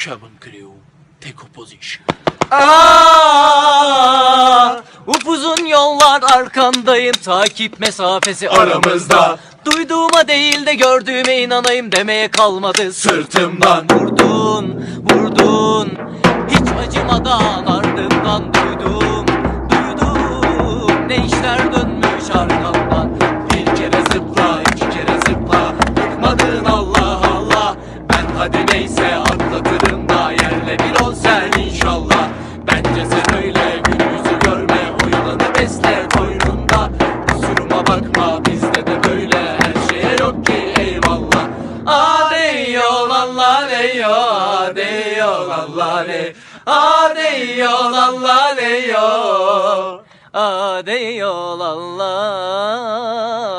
Cabin crew, take a position. Aa, upuzun yollar arkandayım takip mesafesi aramızda. Duyduğuma değil de gördüğüme inanayım demeye kalmadı. Sırtımdan. Vurdun, vurdun. Hiç acımadan ardından duydum hadi neyse atlatırım da yerle bir ol sen inşallah. Bence sen öyle gün yüzü görme. O yılanı besle koynunda. Kusuruma bakma bizde de böyle. Her şeye yok ki eyvallah. Ade yol Allah ne yo, ade yol Allah ne. Ade yol Allah ne yo. Ade yol Allah Allah Allah.